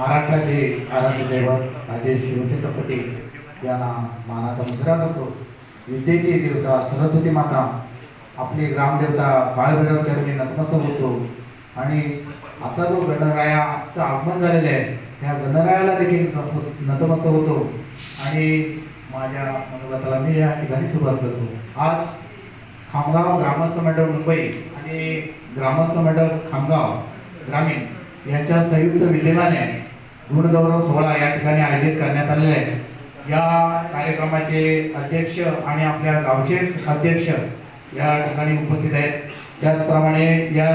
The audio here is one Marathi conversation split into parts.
महाराष्ट्राचे आराध्य दैवत राजे शिवछत्रपती यांना मानाचा मुजरा करतो विद्येची देवता सरस्वती माता आपली ग्रामदेवता बाळभैरव चरणी नतमस्तक होतो. आणि आता जो गणरायाचं आगमन झालेलं आहे त्या गणरायाला देखील नतमस्तक होतो. आणि माझ्या मनोगताला मी या ठिकाणी सुरुवात करतो. आज खामगाव ग्रामस्थ मंडळ मुंबई आणि ग्रामस्थ मंडळ खामगाव ग्रामीण यांच्या संयुक्त विद्यमाने गुणगौरव सोहळा या ठिकाणी आयोजित करण्यात आलेला आहे. या कार्यक्रमाचे अध्यक्ष आणि आपल्या गावचे अध्यक्ष या ठिकाणी उपस्थित आहेत. त्याचप्रमाणे या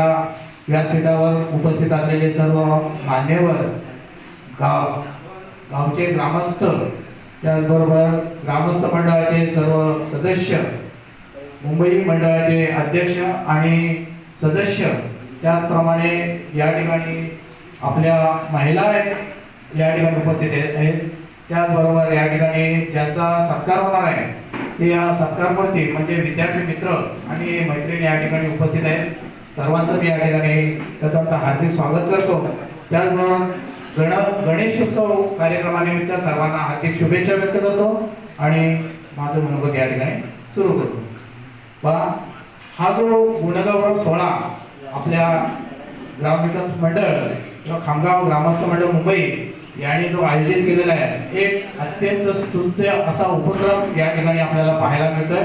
व्यासपीठावर उपस्थित असलेले सर्व मान्यवर गाव गावचे ग्रामस्थ त्याचबरोबर ग्रामस्थ मंडळाचे सर्व सदस्य मुंबई मंडळाचे अध्यक्ष आणि सदस्य त्याचप्रमाणे या ठिकाणी आपल्या महिला आहेत. या ठिकाणी उपस्थित आहेत. आहेत. त्याचबरोबर या ठिकाणी ज्यांचा सत्कार होणार आहे ते या सत्कारवरती म्हणजे विद्यार्थी मित्र आणि मैत्रिणी या ठिकाणी उपस्थित आहेत. सर्वांचं मी या ठिकाणी त्याचं हार्दिक स्वागत करतो. त्याचबरोबर गण गणेशोत्सव कार्यक्रमानिमित्त सर्वांना हार्दिक शुभेच्छा व्यक्त करतो आणि माझं मनोगत या ठिकाणी सुरू करतो. पहा हा जो गुणगौरव सोहळा आपल्या ग्रामविकास मंडळ किंवा खामगाव ग्रामस्थ मंडळ मुंबई यांनी जो आयोजित केलेला आहे एक अत्यंत स्तुत्य असा उपक्रम या ठिकाणी आपल्याला पाहायला मिळतोय.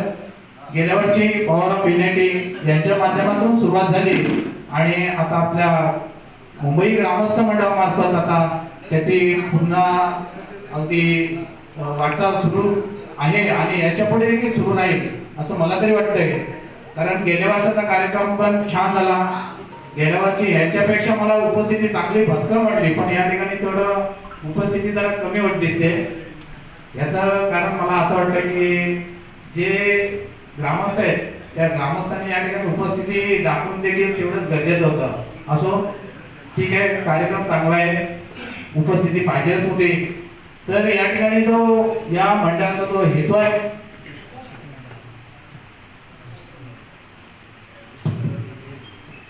गेल्या वर्षी पवार पिनेटी यांच्या माध्यमातून सुरुवात झाली आणि आता आपल्या मुंबई ग्रामस्थ मंडळामार्फत आता त्याची पुन्हा अगदी वाटचाल सुरू आहे आणि याच्यापुढे देखील सुरू राहील असं मला तरी वाटतंय. कारण गेल्या वर्षाचा कार्यक्रम पण छान झाला. गेल्या वर्षी याच्यापेक्षा मला उपस्थिती चांगली भक्कम वाटली पण या ठिकाणी थोडं उपस्थिती जरा कमी होत दिसते. याचं कारण मला असं वाटतं की जे ग्रामस्थ आहेत त्या ग्रामस्थांनी या ठिकाणी उपस्थिती दाखवून देखील तेवढंच गरजेचं होतं. असो ठीक आहे कार्यक्रम चांगला आहे उपस्थिती पाहिजेच होती. तर या ठिकाणी जो या मंडळाचा जो हेतू आहे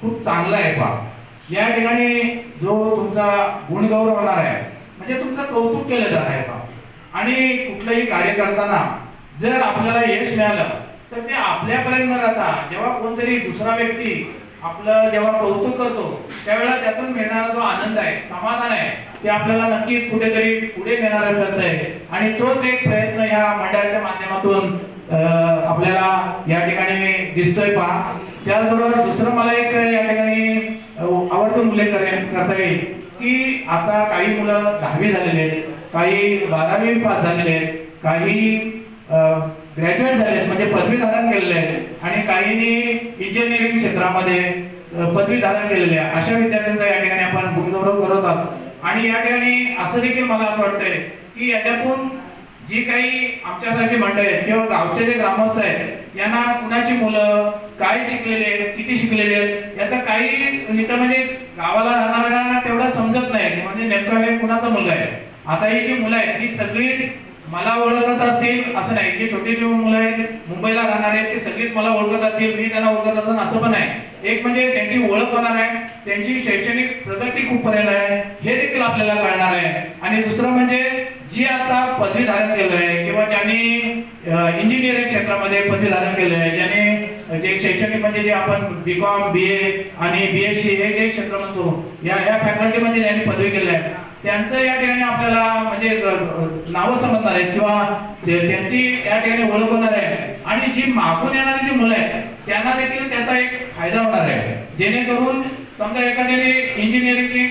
खूप चांगला आहे पा या ठिकाणी जो तुमचा गुणगौरव होणार आहे म्हणजे तुमचं कौतुक केलं जात आहे का आणि कुठलंही कार्य करताना जर आपल्याला यश मिळालं तर ते आपल्यापर्यंत न राहता जेव्हा कोणतरी दुसरा व्यक्ती आपलं जेव्हा कौतुक करतो त्यावेळेला त्यातून मिळणारा जो आनंद आहे समाधान आहे ते आपल्याला नक्कीच कुठेतरी पुढे नेणारा ठरत आहे आणि तोच एक प्रयत्न ह्या मंडळाच्या माध्यमातून आपल्याला या ठिकाणी दिसतोय पहा. त्याचबरोबर दुसरं मला एक या ठिकाणी अं, आवर्जून उल्लेख करता येईल. की आता काही मुलं दहावी झालेले आहेत काही बारावी पास झालेले आहेत काही ग्रॅज्युएट झाले आहेत म्हणजे पदवी धारण केलेले आहेत आणि काहींनी इंजिनिअरिंग क्षेत्रामध्ये पदवी धारण केलेले आहे. अशा विद्यार्थ्यांचा या ठिकाणी आपण भूमिगौरव करत आहोत. आणि या ठिकाणी असं देखील मला असं वाटतंय की याच्यातून जी काही आमच्यासारखी मंडळी आहेत किंवा गावचे जे ग्रामस्थ आहेत यांना कुणाची मुलं काय शिकलेले आहेत किती शिकलेले आहेत याचा काही नीट म्हणजे गावाला राहणाऱ्यांना तेवढं समजत नाही. म्हणजे नेमका हे कुणाचा मुलगा आहे. आता ही जी मुलं आहेत ही सगळी मला ओळखत असतील असं नाही. जे छोटे जे मुलं आहेत मुंबईला राहणारे आहेत ते सगळीच मला ओळखत असतील. मी त्यांना ओळखत असं असं पण आहे एक म्हणजे त्यांची ओळख होणार आहे त्यांची शैक्षणिक प्रगती खूप पर्यंत आहे हे देखील आपल्याला कळणार आहे. आणि दुसरं म्हणजे जी आता पदवी धारण केलं आहे किंवा ज्यांनी इंजिनिअरिंग क्षेत्रामध्ये पदवी धारण केलं आहे ज्याने जे शैक्षणिक म्हणजे जे आपण बी कॉम बी ए आणि बी एस सी हे जे क्षेत्र म्हणतो या या फॅकल्टीमध्ये ज्यांनी पदवी केलं आहे त्यांचं या ठिकाणी आपल्याला म्हणजे नावं समजणार आहेत किंवा त्यांची या ठिकाणी ओळख होणार आहे. आणि जी मागून येणारी जी मुलं आहेत त्यांना देखील त्याचा एक फायदा होणार आहे. जेणेकरून समजा एखाद्याने इंजिनिअरिंगची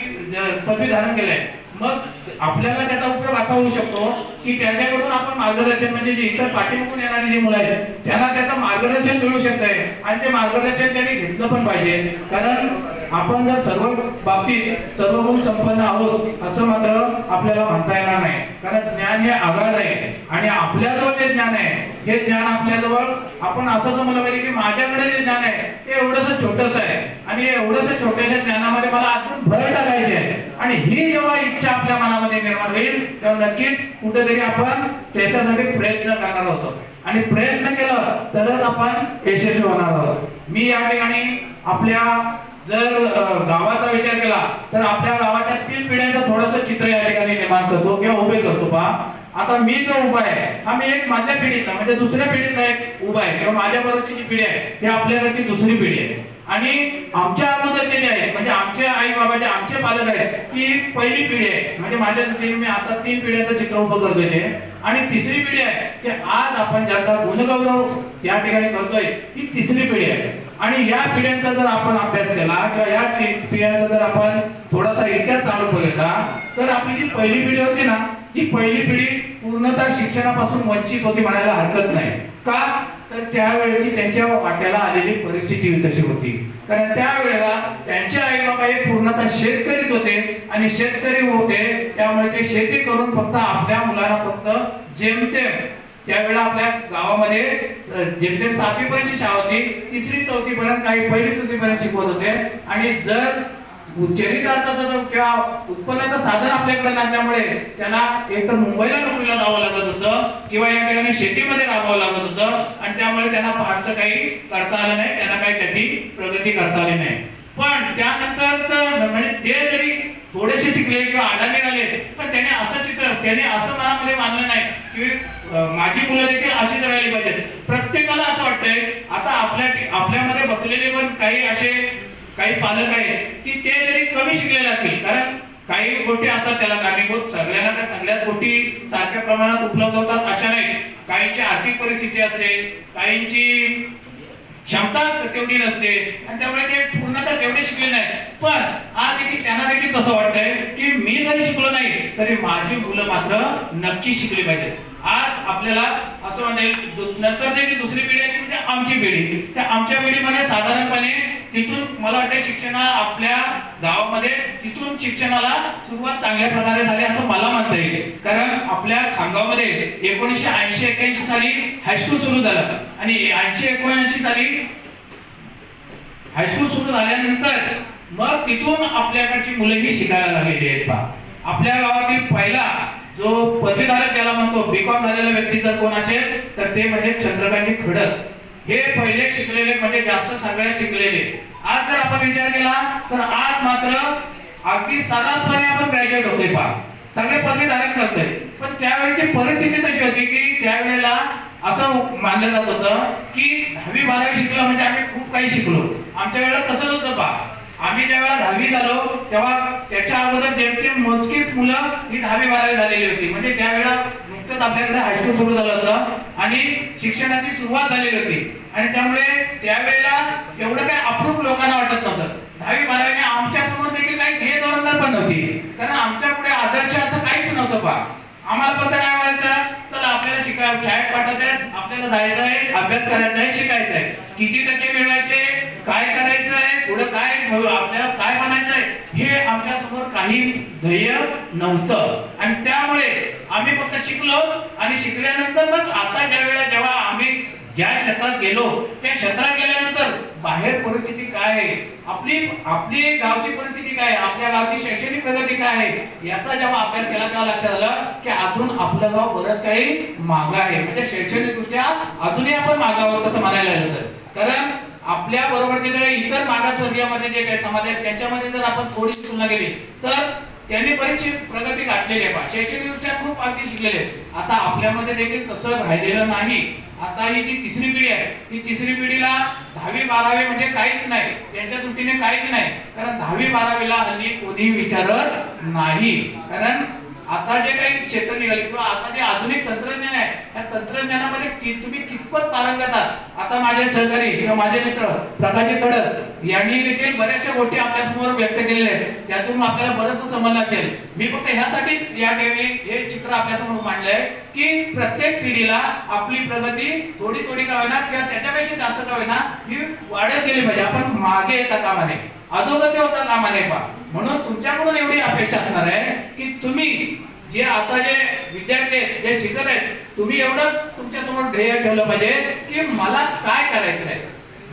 पदवी धारण केलंय मग आपल्याला त्याचा उपयोग असा होऊ शकतो की त्याच्याकडून आपण मार्गदर्शन म्हणजे जे इतर पाठीमागून येणारी जी मुलं आहेत त्यांना त्याचं मार्गदर्शन मिळू शकतंय. आणि ते मार्गदर्शन त्यांनी घेतलं पण पाहिजे. कारण आपण जर सर्व बाबतीत सर्व गुण संपन्न आहोत असं मात्र आपल्याला म्हणता येणार नाही. कारण ज्ञान हे आगाध आहे आणि आपल्याजवळ जे ज्ञान आहे हे ज्ञान आपल्याजवळ आपण असं समजलं पाहिजे की माझ्याकडे जे ज्ञान आहे ते एवढंसं छोटस आहे. आणि एवढंसं छोट्याशा ज्ञानामध्ये मला अजून भर टाकायची आहे. आणि ही जेव्हा इच्छा आपल्या मनामध्ये निर्माण होईल तेव्हा नक्कीच कुठेतरी आपण त्याच्यासाठी प्रयत्न करणार होतो. आणि प्रयत्न केलं तरच आपण यशस्वी होणार आहोत. मी या ठिकाणी आपल्या जर गावाचा विचार केला तर आपल्या गावाच्या तीन पिढ्यांचं थोडंसं चित्र या ठिकाणी निर्माण करतो किंवा उभे करतो पहा. आता मी जो उभा आहे हा मी एक माझ्या पिढीतला म्हणजे दुसऱ्या पिढीतला एक उभा आहे किंवा माझ्या बरोबरची जी पिढी आहे ही आपल्याकडची दुसरी पिढी आहे. आणि आमच्या अगोदरचे जे आहे म्हणजे आमचे आई बाबा जे आमचे पालक आहेत ती पहिली पिढी आहे. म्हणजे माझ्या दृष्टीने मी आता तीन पिढ्यांचं चित्र उभं करतोय आणि तिसरी पिढी आहे की आज आपण ज्याचा गुणगौरव या ठिकाणी करतोय ती तिसरी पिढी आहे. आणि या पिढ्यांचा जर आपण अभ्यास केला किंवा या पिढ्यांचा जर आपण थोडासा इतिहास चालू बघितला तर आपली जी पहिली पिढी होती ना ही पहिली पिढी पूर्णतः शिक्षणापासून वंचित होती म्हणायला हरकत नाही. का? तर त्यावेळेची त्यांच्या वाट्याला आलेली परिस्थिती तशी होती. कारण त्यावेळेला त्यांचे आई बाबा हे पूर्णतः शेतकरीच होते आणि शेतकरी होते त्यामुळे ते शेती करून फक्त आपल्या मुलांना फक्त जेमतेम त्यावेळेला आपल्या गावामध्ये जेमतेम सातवीपर्यंत शाळा होती तिसरी चौथीपर्यंत काही पहिली चौथीपर्यंत शिकवत होते. आणि जर चरितार्थाचं किंवा उत्पन्नाचं साधन आपल्याकडे नसल्यामुळे त्यांना एक तर मुंबईला नोकरीला जावं लागत होतं किंवा या ठिकाणी शेतीमध्ये राहावं लागत होतं. आणि त्यामुळे त्यांना फारसं काही करता आलं नाही त्यांना काही त्याची प्रगती करता आली नाही. पण त्यानंतर म्हणजे ते जरी थोडेसे शिकले किंवा आडाने आले. पण त्याने असं चित्र त्याने असं मनामध्ये मानलं नाही की माझी मुलं देखील अशीच राहिली पाहिजेत. प्रत्येकाला असं वाटतंय आता आपल्या आपल्यामध्ये बसलेले पण काही असे काही पालक आहेत की ते जरी कमी शिकलेले असतील. कारण काही गोष्टी असतात त्याला कारणीभूत. सगळ्यांना काय सगळ्याच गोष्टी सारख्या प्रमाणात उपलब्ध होतात अशा नाही. काहींची आर्थिक परिस्थिती असते काहींची क्षमता तेवढी नसते. आणि त्यामुळे ते पूर्णतः तेवढे शिकले नाही. पण आज देखील त्यांना देखील कसं वाटतंय की मी जरी शिकलो नाही तरी माझी मुलं मात्र नक्की शिकली पाहिजेत. आज आपल्याला असं म्हणजे नंतर जे की दुसरी पिढी आहे म्हणजे आमची पिढी. त्या आमच्या पिढीमध्ये साधारणपणे तिथून मला वाटतं शिक्षण आपल्या गावामध्ये तिथून शिक्षणाला सुरुवात चांगल्या प्रकारे झाली असं मला म्हणता येईल. कारण आपल्या खामगावमध्ये एकोणीसशे ऐंशी एक्क्याऐंशी साली हायस्कूल सुरू झालं. आणि ऐंशी एकोणऐंशी साली हायस्कूल सुरू झाल्यानंतर मग तिथून आपल्याकडची मुलंही शिकायला लागलेली आहेत पहा. आपल्या गावातील पहिला जो पदवीधारक ज्याला म्हणतो बीकॉम झालेला व्यक्ती जर कोण असेल तर ते म्हणजे चंद्रकांतजी खडस. हे पहिले शिकलेले म्हणजे जास्त सगळे शिकलेले. आज जर आपण विचार केला तर आज मात्र अगदी साधारणपणे आपण ग्रॅज्युएट होतोय पहा. सगळे पदवीधारक करतोय. पण त्यावेळेची परिस्थिती तशी होती की त्यावेळेला असं मानलं जात होतं की दहावी बारावी शिकलं म्हणजे आम्ही खूप काही शिकलो. आमच्या वेळेला तसंच होतं पहा. आम्ही जेव्हा दहावी झालो तेव्हा त्याच्या अगोदर जेमतेम मोजकीच मुलं ही दहावी बारावी झालेली होती. म्हणजे त्यावेळेला नुकतंच आपल्याकडे हायस्कूल सुरू झालं होतं आणि शिक्षणाची सुरुवात झालेली होती. आणि त्यामुळे त्यावेळेला एवढं काही अप्रूप लोकांना वाटत नव्हतं. दहावी बारावीने आमच्यासमोर देखील काही ध्येय धोरणं पण नव्हती. कारण आमच्या पुढे आदर्श असं काहीच नव्हतं पा आम्हाला फक्त काय व्हायचं? चला आपल्याला शिकाय शाळेत पाठवायचं आपल्याला जायचं आहे अभ्यास करायचा आहे शिकायचं आहे. किती टक्के मिळवायचे? काय करायचं आहे? पुढे काय आपल्याला काय बनायचं आहे? हे आमच्यासमोर काही ध्येय नव्हतं. आणि त्यामुळे आम्ही फक्त शिकलो आणि शिकल्यानंतर मग आता ज्या वेळेला जेव्हा आम्ही ज्या क्षेत्रात गेलो त्या क्षेत्रात गेलो बाहेर परिस्थिती काय आहे? आपली आपली गावची परिस्थिती काय आहे? आपल्या गावची शैक्षणिक प्रगती काय आहे? याचा जेव्हा अभ्यास केला तेव्हा लक्षात आलं की अजून आपलं गाव बरंच काही माग आहे. म्हणजे शैक्षणिक दृष्ट्या अजूनही आपण मागावं तसं म्हणायला गेलं तर. कारण आपल्या बरोबरचे जे इतर मागासवर्गीयामध्ये जे काही समाज आहेत त्याच्यामध्ये जर आपण थोडी तुलना केली तर त्यांनी बरीचशी प्रगती गाठलेली आहे. पहा. शैक्षणिकदृष्ट्या खूप आधी शिकलेले आहेत. आता आपल्यामध्ये देखील तसं राहिलेलं नाही. आता ही जी तिसरी पिढी आहे ही तिसरी पिढीला दहावी बारावी म्हणजे काहीच नाही. त्यांच्या दृष्टीने काहीच नाही. कारण दहावी बारावीला हल्ली कोणी विचारत नाही. कारण आता जे काही क्षेत्र निघाले किंवा आता जे आधुनिक तंत्रज्ञान आहे त्या तंत्रज्ञानामध्ये तुम्ही कितपत पारंगत आहात आता माझे सहकारी किंवा माझे मित्र प्रकाशजी तडक यांनी देखील बऱ्याचशा गोष्टी आपल्यासमोर व्यक्त केलेल्या आहेत. त्यातून आपल्याला बरंच समजलं असेल. मी फक्त ह्यासाठीच या ठिकाणी हे चित्र आपल्यासमोर मांडलंय की प्रत्येक पिढीला आपली प्रगती थोडी थोडी का होईना किंवा त्याच्यापेक्षा जास्त का होईना ही वाढत गेली पाहिजे. आपण मागे येता कामाने अधोगती होता कामा नये म्हणून तुमच्याकडून एवढी अपेक्षा असणार आहे की तुम्ही जे आता जे विद्यार्थी आहेत जे शिकत आहेत तुम्ही एवढं तुमच्यासमोर ध्येय ठेवलं पाहिजे की मला काय करायचं आहे?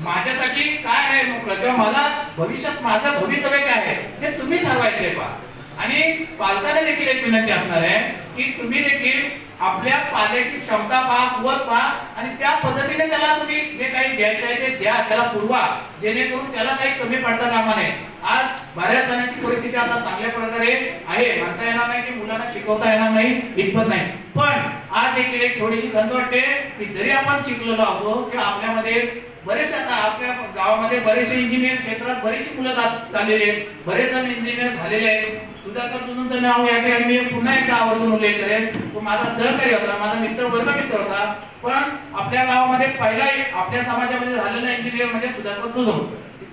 माझ्यासाठी काय आहे? मोकळं किंवा मला भविष्यात माझं भवितव्य काय आहे? हे तुम्ही ठरवायचंय पहा. आणि पालकांना देखील एक विनंती असणार आहे की तुम्ही देखील आपल्या पाल्याची क्षमता पहा कुवत पहा आणि त्या पद्धतीने त्याला तुम्ही जे काही द्यायचं आहे ते द्या त्याला पुरवा. जेणेकरून त्याला काही कमी पडता कामा नये आज बऱ्याच जणांची परिस्थिती आता चांगल्या प्रकारे आहे. म्हणता येणार नाही की मुलांना शिकवता येणार नाही इतपत नाही. पण आज देखील एक थोडीशी खंत वाटते की जरी आपण शिकलेलो आहोत किंवा आपल्यामध्ये बरेच आता आपल्या गावामध्ये बरेचसे इंजिनियर क्षेत्रात बरेचशी मुलं जात- चाललेली आहेत. बरेच जण इंजिनियर झालेले आहेत. सुधाकर तुझं नाव या ठिकाणी मी पुन्हा एकदा आवर्जून उल्लेख करेन. तो माझा सहकारी होता माझा मित्र वर्ग मित्र होता. पण आपल्या गावामध्ये पहिला आपल्या समाजामध्ये झालेला इंजिनियर म्हणजे सुधाकर तुझं.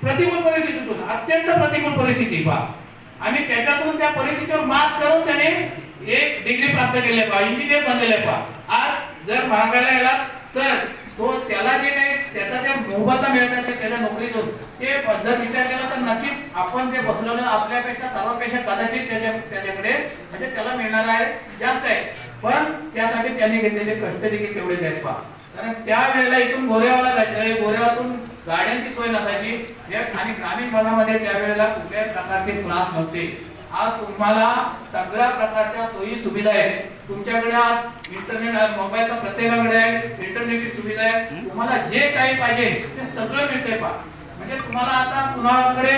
प्रतिकूल परिस्थितीतून अत्यंत प्रतिकूल परिस्थिती पहा. आणि त्याच्यातून त्या परिस्थितीवर मात करून त्याने एक डिग्री प्राप्त केली पहा. इंजिनियर बनलेले पहा. आज जर महागायला गेला तर तो त्याला जे काही त्याचा त्या मोबदला मिळत असेल त्याच्या नोकरीतून ते जर विचार केला तर नक्कीच आपण जे बसलो आपल्यापेक्षा सर्वांपेक्षा कदाचित त्याच्या त्याच्याकडे म्हणजे त्याला मिळणार आहे जास्त आहे. पण त्यासाठी त्यांनी घेतलेले कष्ट देखील तेवढेच आहेत पहा. कारण त्यावेळेला इथून गोरेवाला जायचं गोरेवातून गाड्यांची सोय नसायची. आणि ग्रामीण भागामध्ये त्यावेळेला कुठल्याही प्रकारचे क्लास नव्हते. आज तुम्हाला सगळ्या प्रकारच्या सोयी सुविधा आहेत. तुमच्याकडे आज इंटरनेट आहे मोबाईलचा प्रत्येकाकडे आहे इंटरनेटची सुविधा आहे. तुम्हाला जे काही पाहिजे ते सगळं मिळते पा म्हणजे तुम्हाला आता कुणाकडे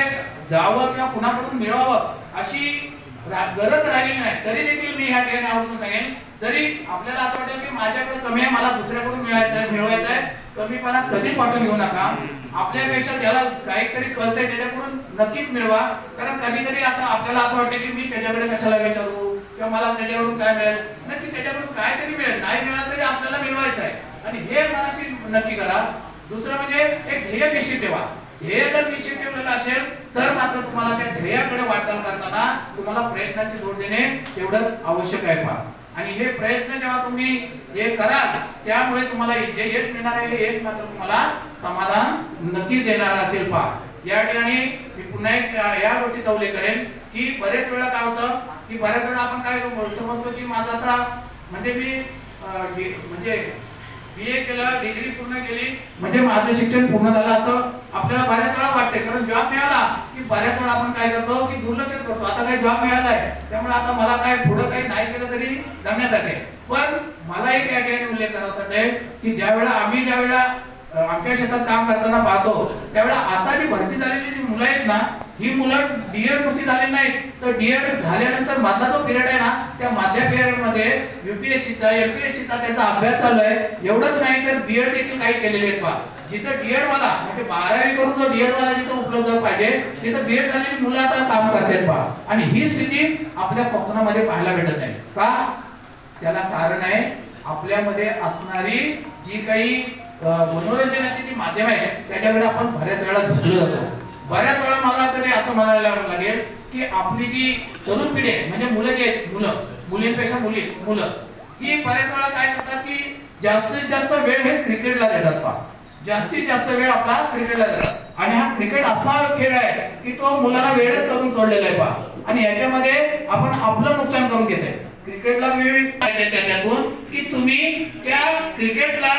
जावं किंवा कुणाकडून मिळवावं अशी गरज राहिली नाही. तरी देखील मी ह्या ठिकाणी आवडून सांगेन. जरी आपल्याला असं वाटेल की माझ्याकडे कमी आहे मला दुसऱ्याकडून मिळवायचं आहे मिळवायचं आहे कमीपणा कधी पाठवून घेऊ नका. आपल्यापेक्षा ज्याला काहीतरी कळतंय त्याच्याकडून नक्कीच मिळवा. कारण कधी कधी आता आपल्याला असं वाटतं की मी त्याच्याकडे कशाला विचारू? किंवा मला त्याच्याकडून काय मिळेल? नक्की त्याच्याकडून काय तरी मिळेल? नाही मिळालं तरी आपल्याला मिळवायचं आहे. आणि हे मनाशी नक्की करा. दुसरं म्हणजे एक ध्येय निश्चित ठेवा. ध्येय जर निश्चित ठेवलेलं असेल तर मात्र तुम्हाला त्या ध्येयाकडे वाटचाल करताना तुम्हाला प्रयत्नाची जोड देणे तेवढं आवश्यक आहे पहा आणि हे प्रयत्न जेव्हा तुम्ही हे कराल त्यामुळे तुम्हाला जे यश मिळणार आहे हे यश मात्र तुम्हाला समाधान नक्की देणार असेल पहा या ठिकाणी मी पुन्हा एक या गोष्टीचा उल्लेख करेन की बरेच वेळा काय होतं की बऱ्याच वेळा आपण काय म्हणतो की माझा आता म्हणजे मी म्हणजे बी ए केलं डिग्री पूर्ण केली म्हणजे माझं शिक्षण पूर्ण झालं असं आपल्याला बऱ्याच वेळा वाटते कारण जॉब मिळाला की बऱ्याच वेळा आपण काय करतो की दुर्लक्ष करतो. आता काही जॉब मिळालाय त्यामुळे आता मला काय पुढं काही नाही केलं तरी जमण्यात आहे. पण मला एक या ठिकाणी उल्लेख करायचा आहे की ज्या वेळा आम्ही ज्या वेळेला आमच्या शेतात काम करताना पाहतो त्यावेळेला आता जी भरती झालेली जी मुलं आहेत ना ही मुलं डीएड नुसती झाली नाही तर डीएड झाल्यानंतर मधला जो पिरियड आहे ना त्या मधल्या पिरियडमध्ये युपीएससीचा एलपीएससीचा त्यांचा अभ्यास चालू आहे. एवढंच नाही तर बीएड देखील काही केलेले आहेत पहा जिथं डीएड वाला म्हणजे बारावी करून जो डीएड वाला जिथं उपलब्ध पाहिजे तिथं बीएड झालेली मुलं आता काम करतात पहा आणि ही स्थिती आपल्या कोकणामध्ये पाहायला भेटत नाही. का? त्याला कारण आहे आपल्यामध्ये असणारी जी काही मनोरंजनाची जी माध्यम आहे त्याच्याकडे आपण बऱ्याच वेळा झुकलो जातो. बऱ्याच वेळा मला तरी असं म्हणायला लागेल की आपली जी तरुण पिढी आहे म्हणजे मुलं जी आहेत मुलं मुलींपेक्षा मुली मुलं ही बऱ्याच वेळा काय करतात की जास्तीत जास्त वेळ हे क्रिकेटला देतात पहा. जास्तीत जास्त वेळ आपला क्रिकेटला देतात. आणि हा क्रिकेट असा खेळ आहे की तो मुलांना वेळच करून सोडलेला आहे पहा. आणि याच्यामध्ये आपण आपलं नुकसान करून घेतोय क्रिकेटला मी पाहिजे त्याच्यातून की तुम्ही त्या क्रिकेटला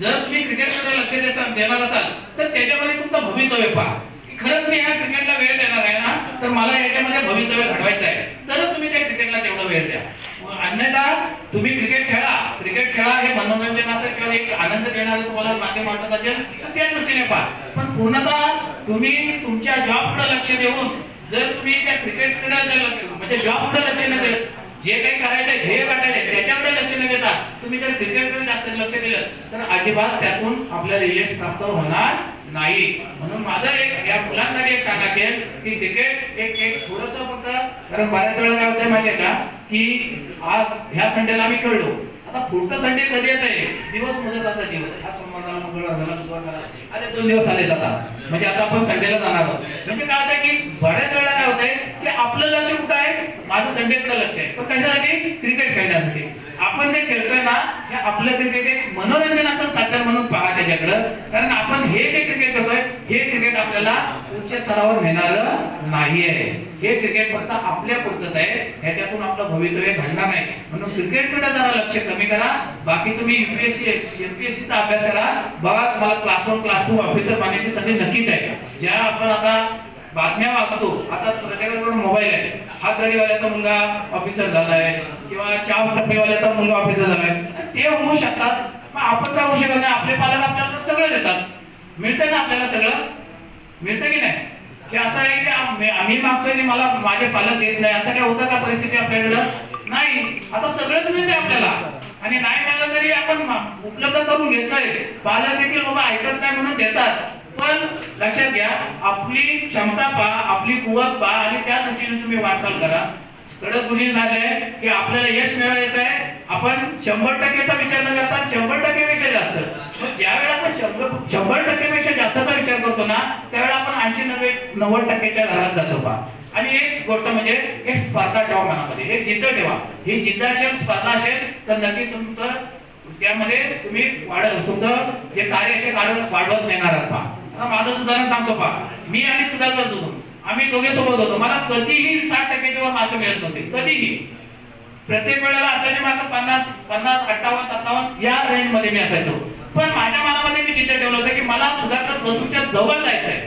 जर तुम्ही क्रिकेटकडे लक्ष देता देणार असाल तर त्याच्यामध्ये तुमचं भवितव्य पहा. की खरंच मी ह्या क्रिकेटला वेळ देणार आहे ना तर मला याच्यामध्ये भवितव्य घडवायचं आहे. तरच तुम्ही त्या क्रिकेटला तेवढं वेळ द्या. मग अन्यथा तुम्ही क्रिकेट खेळा. क्रिकेट खेळा हे मनोरंजनाचं किंवा एक आनंद देणारं तुम्हाला माध्यम वाटत असेल तर त्या दृष्टीने पहा. पण पूर्णतः तुम्ही तुमच्या जॉबकडे लक्ष देऊन जर तुम्ही त्या क्रिकेटकडे जर लक्ष- म्हणजे जॉबकडे लक्ष न देत जे काही करायचं ध्येय गाठायचंय त्याच्याकडे लक्ष न देता तुम्ही जर क्रिकेटकडे जास्त लक्ष दिलं तर अजिबात त्यातून आपल्याला यश प्राप्त होणार नाही. म्हणून माझं एक या मुलांसाठी एक सांग असेल की क्रिकेट एक एक थोडस फक्त कारण बऱ्याच वेळा काय होतंय माहितीये का की आज ह्या संडेला आम्ही खेळलो. आता पुढचा संडे कधी येत आहे दिवस मुदताचा दिवस. हा सोमवार झाला मंगळवार झाला बुधवार अरे दोन दिवस आले जाता म्हणजे आता आपण संडेला जाणार आहोत. म्हणजे काय होतंय की बऱ्याच वेळा काय होतंय की आपलं लक्ष कुठं आहे? माझं संडेकडे लक्ष आहे. पण कशासाठी? क्रिकेट खेळण्यासाठी. आपण जे खेळतोय ना हे आपलं क्रिकेट एक मनोरंजनाचं साधन म्हणून पहा त्याच्याकडं. कारण आपण हे जे क्रिकेट करतोय हे क्रिकेट आपल्याला उच्च स्तरावर नेणार नाही आहे हे क्रिकेट फक्त आपल्या पुरतच आहे. ह्याच्यातून आपलं भवितव्य घडणार नाही. म्हणून क्रिकेटकडे जरा लक्ष कमी करा. बाकी तुम्ही युपीएससी एमपीएससीचा अभ्यास करा. बघा तुम्हाला क्लास वन क्लास ऑफिसर पाण्याची संधी नक्कीच आहे. ज्या आपण आता बातम्या वाचतो. आता प्रत्येकाजवळ मोबाईल आहे. हात गाडीवाल्याचा मुलगा ऑफिसर झालाय किंवा चहा टप्पेवाल्याचा मुलगा ऑफिसर झालाय. ते होऊ शकतात. मग आपण काय होऊ शकत नाही? आपले पालक आपल्याला सगळं देतात. मिळतं ना आपल्याला सगळं? मिळतं की नाही? की असं आहे की आम्ही मागतोय मला माझे पालक देत नाही. असं काय होतं का परिस्थिती आपल्याकडं? नाही. आता सगळंच मिळते आपल्याला. आणि नाही मिळालं तरी आपण मा- उपलब्ध करून घेतोय पालक देखील बाबा ऐकत नाही म्हणून देतात. पण लक्षात घ्या आपली क्षमता पहा आपली कुवत पहा आणि त्या दृष्टीने तुम्ही वाटचाल करा. कडक गोष्टी झालंय की आपल्याला यश मिळवायचं आहे. आपण शंभर टक्केचा विचार न करता शंभर टक्केपेक्षा जास्त. मग ज्यावेळेला आपण शंभर शंभर टक्केपेक्षा जास्तचा विचार करतो ना त्यावेळेला आपण ऐंशी नव्हे नव्वद टक्केच्या घरात जातो पहा. आणि एक गोष्ट म्हणजे एक स्पर्धा ठेवा मनामध्ये. एक जिद्द ठेवा. ही जिद्द असेल स्पर्धा असेल तर नक्की तुमचं त्यामध्ये तुम्ही वाढ तुमचं जे कार्य ते कार्य वाढवत नेणार आहात पहा. आता माझं उदाहरण सांगतो पा मी आणि सुधाकर होतो. आम्ही दोघे सोबत होतो. मला कधीही साठ टक्क्याच्या वर मार्क मिळत नव्हते. कधीही. प्रत्येक वेळेला असायचे मार्क पन्नास पन्नास अठ्ठावन्न सत्तावन्न या रेंजमध्ये मी असायचो. पण माझ्या मनामध्ये मी चित्र ठेवलं होतं की मला सुधाकर कदूच्या जवळ जायचं आहे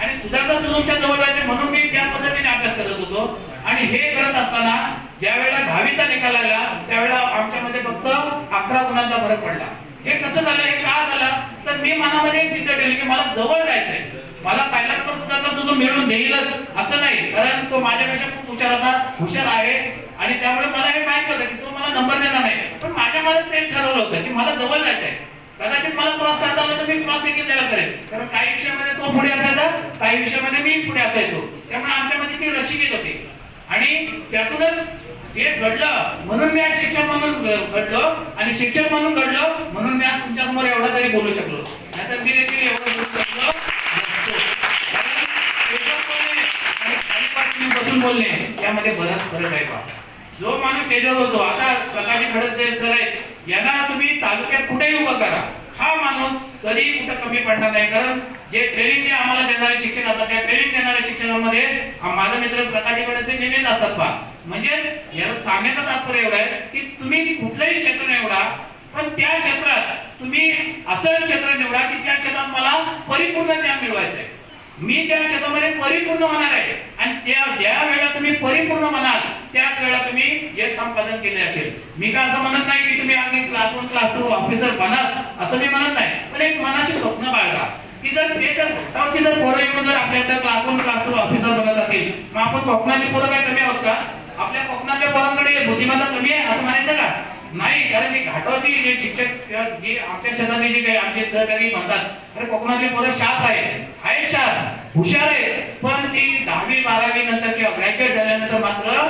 आणि सुधाकर कदूच्या जवळ जायचं म्हणून मी त्या पद्धतीने अभ्यास करत होतो. आणि हे करत असताना ज्या वेळेला दहावीचा निकाल आला त्यावेळेला आमच्यामध्ये फक्त अकरा गुणांचा फरक पडला. हे कसं झालं? हे का झालं तर मी मनामध्ये एक चिंता ठेवली की मला जवळ जायचंय. मला पहिला नंबर सुद्धा तर तुझं मिळून देईलच असं नाही. कारण तो माझ्यापेक्षा खूप हुशार हुशार आहे. आणि त्यामुळे मला हे माहीत होतं की तो मला नंबर देणार नाही. पण माझ्या मनात ते ठरवलं होतं की मला जवळ जायचंय. कदाचित मला क्रॉस करता आला तर मी क्रॉस देखील त्याला करेल कारण काही विषयामध्ये तो पुढे असायचा काही विषयामध्ये मी पुढे असायचो. त्यामुळे आमच्यामध्ये ती रशिकेत होती. आणि त्यातूनच हे घडलं. म्हणून मी आज शिक्षक म्हणून घडलो. आणि शिक्षक म्हणून घडलो. म्हणून मी आज तुमच्यासमोर एवढा तरी बोलू शकलो. नाहीतर बोलणे आणि बसून बोलणे यामध्ये बराच फरक आहे पहा जो माणूस त्याच्यावर होतो आता प्रकाश घडत जे सर यांना तुम्ही तालुक्यात कुठेही उभं करा. हा माणूस कधीही कुठं कमी पडणार नाही कारण जे ट्रेनिंग जे आम्हाला देणारे शिक्षण असतात त्या ट्रेनिंग देणाऱ्या शिक्षणामध्ये माझा मित्र प्रकाश खडकचे नेहमीच असतात पहा म्हणजे याला सांगण्याचा तात्पर्य एवढा आहे की तुम्ही कुठलंही क्षेत्र एवढा पण त्या क्षेत्रात तुम्ही असं क्षेत्र निवडा की त्या क्षेत्रात मला परिपूर्ण ज्ञान मिळवायचं आहे मी त्या क्षेत्रामध्ये परिपूर्ण होणार आहे. आणि त्या ज्या वेळेला तुम्ही परिपूर्ण म्हणाल त्याच वेळेला तुम्ही यश संपादन केले असेल. मी काय असं म्हणत नाही की तुम्ही अगदी class one class two officer बनाल असं मी म्हणत नाही. पण एक मनाशी स्वप्न बाळगा की जर ते जर भोगतावरची जर पोरं येऊन जर आपल्या इथं class one class two officer बनत असतील मग आपण कोकणातली पोरं काय कमी आहोत का? आपल्या कोकणातल्या पोरांकडे बुद्धिमत्ता कमी आहे असं म्हणायचं का? नाही कारण की घाटावरती जे शिक्षक जे आमच्या शेजारी जे काही आमचे सहकारी म्हणतात अरे कोकणातले पोरं शाप आहे आहेत शाप हुशार आहे पण ती दहावी बारावी नंतर किंवा ग्रॅज्युएट झाल्यानंतर मात्र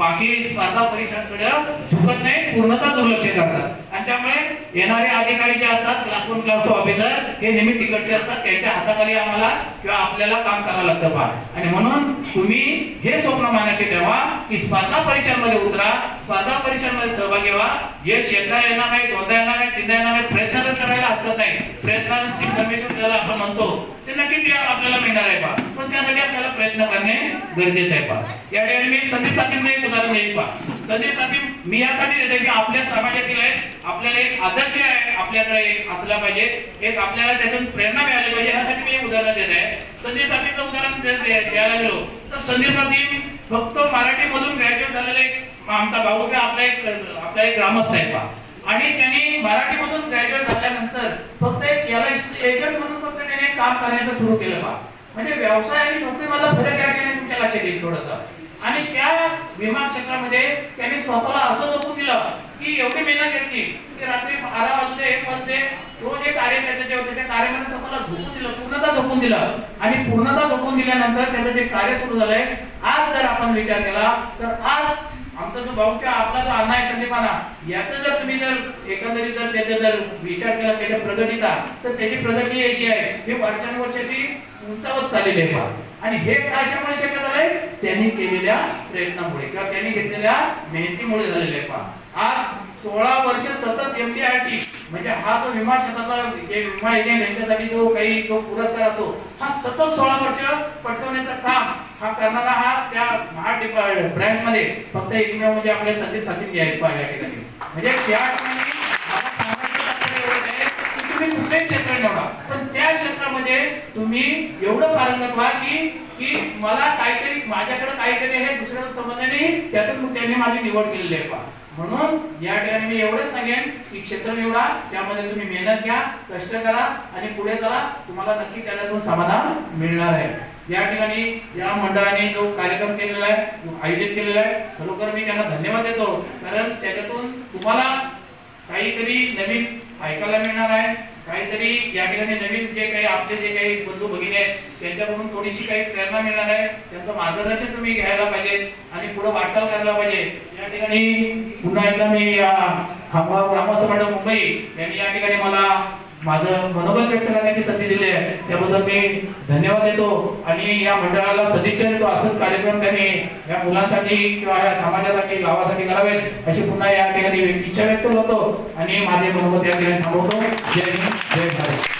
बाकी स्पर्धा परीक्षांकडे झुकत नाही पूर्णतः दुर्लक्ष करतात. आणि त्यामुळे येणारे अधिकारी जे असतात class one class two officer हे नेहमी तिकडचे असतात त्यांच्या हाताखाली आम्हाला किंवा आपल्याला काम करावं लागतं पहा आणि म्हणून तुम्ही हे स्वप्न मानायचे ठेवा की स्पर्धा परीक्षांमध्ये उतरा स्पर्धा परीक्षांमध्ये सहभागी व्हा. यश येता येणार नाही दोनदा येणार नाही तीनदा येणार नाही प्रयत्न तर करायला हरकत नाही. प्रयत्नांची परमेश्वर ज्याला आपण म्हणतो ते नक्कीच आपल्याला मिळणार आहे पहा पण त्यासाठी आपल्याला प्रयत्न करणे गरजेचं आहे पहा या ठिकाणी मी संदीप साहेब तुम्हाला मिळेल पहा साहेब मी यासाठी देते की आपल्या समाजातील आहे आपल्याला एक आदर्श आहे आपल्याकडे एक असला पाहिजे. एक आपल्याला त्यातून प्रेरणा मिळाली पाहिजे यासाठी मी एक उदाहरण देत आहे. संदीप साहेबचं उदाहरण द्यायला गेलो तर संदीप साहेब फक्त मराठीमधून ग्रॅज्युएट झालेला एक आमचा भाऊ किंवा आपला एक आपला एक ग्रामस्थ आहे पहा आणि त्यांनी मराठीमधून ग्रॅज्युएट झाल्यानंतर फक्त एक याला एजंट म्हणून फक्त त्याने काम करण्याचं सुरू केलं पहा म्हणजे व्यवसाय आणि नोकरीमधला फरक या तुमच्या लक्षात येईल थोडंसं. आणि त्या विमा क्षेत्रामध्ये त्यांनी स्वतःला असं जपून दिलं की एवढी मेहनत घेतली की रात्री बारा वाजले एक वाजले तो जे कार्य त्याचं जे होते त्या कार्यामध्ये स्वतःला झोपून दिलं पूर्णतः झोपून दिलं आणि पूर्णतः झोपून दिल्यानंतर त्याचं जे कार्य सुरू झालंय आज जर आपण विचार केला तर आज आमचा जो भाऊ किंवा आपला जो अण्णा आहे संदीपाना याचं जर तुम्ही जर एकंदरीत जर त्याचा जर विचार केला त्याच्या प्रगतीचा तर त्याची प्रगती जी आहे ही वर्षानुवर्षाची उंचावत चाललेली आहे पहा. आणि हे कशामुळे शक्य झालंय त्यांनी केलेल्या प्रयत्नामुळे किंवा त्यांनी घेतलेल्या मेहनतीमुळे झालेले आहे पहा आज सोळा वर्ष सतत एम डी आय टी म्हणजे हा जो विमा क्षेत्रातला जे विमा एजंट यांच्यासाठी जो काही जो पुरस्कार असतो हा सतत सोळा वर्ष पटकवण्याचं काम हा करणारा हा त्या महा ब्रँडमध्ये फक्त एकमेव म्हणजे आपल्या संदीप साथी आहेत या ठिकाणी. म्हणजे त्या ठिकाणी मला तुम्ही क्षेत्र निवडा पण त्या तुम्ही एवढं पारंगत व्हा की की मला काहीतरी माझ्याकडे काहीतरी हे दुसऱ्याला संबंध नाही त्यातून त्यांनी माझी निवड केलेली आहे पहा म्हणून या ठिकाणी मी एवढंच सांगेन की क्षेत्र निवडा त्यामध्ये तुम्ही मेहनत घ्या कष्ट करा आणि पुढे चला तुम्हाला नक्की त्याच्यातून समाधान मिळणार आहे. या ठिकाणी या मंडळाने जो कार्यक्रम केलेला आहे जो आयोजित केलेला आहे खरोखर मी त्यांना धन्यवाद देतो कारण त्याच्यातून तुम्हाला काहीतरी नवीन ऐकायला मिळणार आहे. काहीतरी या ठिकाणी नवीन जे काही आपले जे काही बंधू भगिनी आहेत त्यांच्याकडून थोडीशी काही प्रेरणा मिळणार आहे. त्यांचं मार्गदर्शन तुम्ही घ्यायला पाहिजे आणि पुढे वाटचाल करायला पाहिजे. या ठिकाणी पुन्हा एकदा मी या खामगाव ग्रामस्थ मंडळ मुंबई यांनी या ठिकाणी मला माझं मनोबल व्यक्त करण्याची संधी दिली आहे. त्याबद्दल मी धन्यवाद देतो आणि या मंडळाला सदिच्छा देतो. असंच कार्यक्रम त्यांनी या मुलांसाठी किंवा या समाजासाठी गावासाठी करावेत. अशी पुन्हा या ठिकाणी इच्छा व्यक्त करतो आणि माझे मनोबल या ठिकाणी थांबवतो. जय हिंद जय भारत.